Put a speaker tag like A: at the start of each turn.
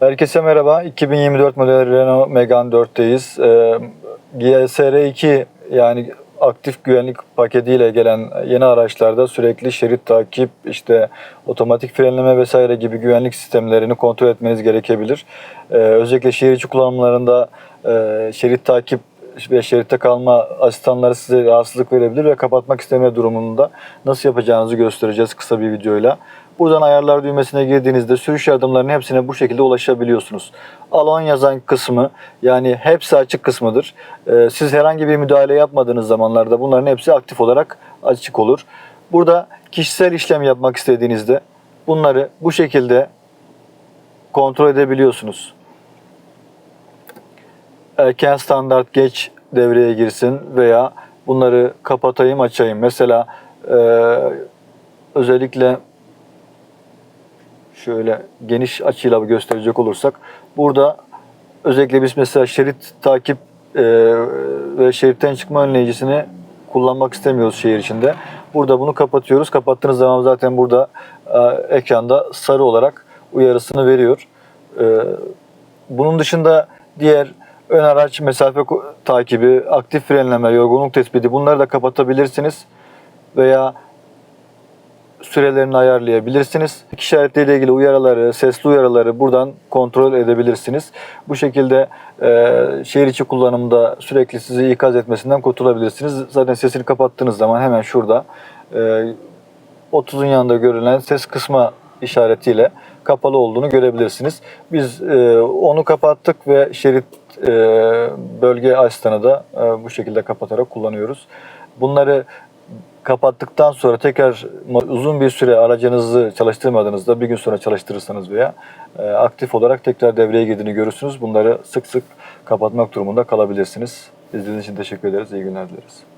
A: Herkese merhaba. 2024 model Renault Megane 4'teyiz. Ee, GSR2 yani aktif güvenlik paketiyle gelen yeni araçlarda sürekli şerit takip, işte otomatik frenleme vesaire gibi güvenlik sistemlerini kontrol etmeniz gerekebilir. Ee, özellikle şehir içi kullanımlarında e, şerit takip ve şeritte kalma asistanları size rahatsızlık verebilir ve kapatmak isteme durumunda nasıl yapacağınızı göstereceğiz kısa bir videoyla. Buradan ayarlar düğmesine girdiğinizde sürüş yardımlarının hepsine bu şekilde ulaşabiliyorsunuz. Alon yazan kısmı yani hepsi açık kısmıdır. Ee, siz herhangi bir müdahale yapmadığınız zamanlarda bunların hepsi aktif olarak açık olur. Burada kişisel işlem yapmak istediğinizde bunları bu şekilde kontrol edebiliyorsunuz. Erken standart geç devreye girsin veya bunları kapatayım açayım. Mesela e, özellikle şöyle geniş açıyla gösterecek olursak burada özellikle biz mesela şerit takip e, ve şeritten çıkma önleyicisini kullanmak istemiyoruz şehir içinde. Burada bunu kapatıyoruz. Kapattığınız zaman zaten burada e, ekranda sarı olarak uyarısını veriyor. E, bunun dışında diğer ön araç mesafe takibi, aktif frenleme, yorgunluk tespiti bunları da kapatabilirsiniz. Veya sürelerini ayarlayabilirsiniz. İşaretleriyle ilgili uyarıları, sesli uyarıları buradan kontrol edebilirsiniz. Bu şekilde e, şehir içi kullanımda sürekli sizi ikaz etmesinden kurtulabilirsiniz. Zaten sesini kapattığınız zaman hemen şurada e, 30'un yanında görülen ses kısma işaretiyle kapalı olduğunu görebilirsiniz. Biz e, onu kapattık ve şerit e, bölge asistanı da e, bu şekilde kapatarak kullanıyoruz. Bunları kapattıktan sonra tekrar uzun bir süre aracınızı çalıştırmadığınızda bir gün sonra çalıştırırsanız veya e, aktif olarak tekrar devreye girdiğini görürsünüz. Bunları sık sık kapatmak durumunda kalabilirsiniz. İzlediğiniz için teşekkür ederiz. İyi günler dileriz.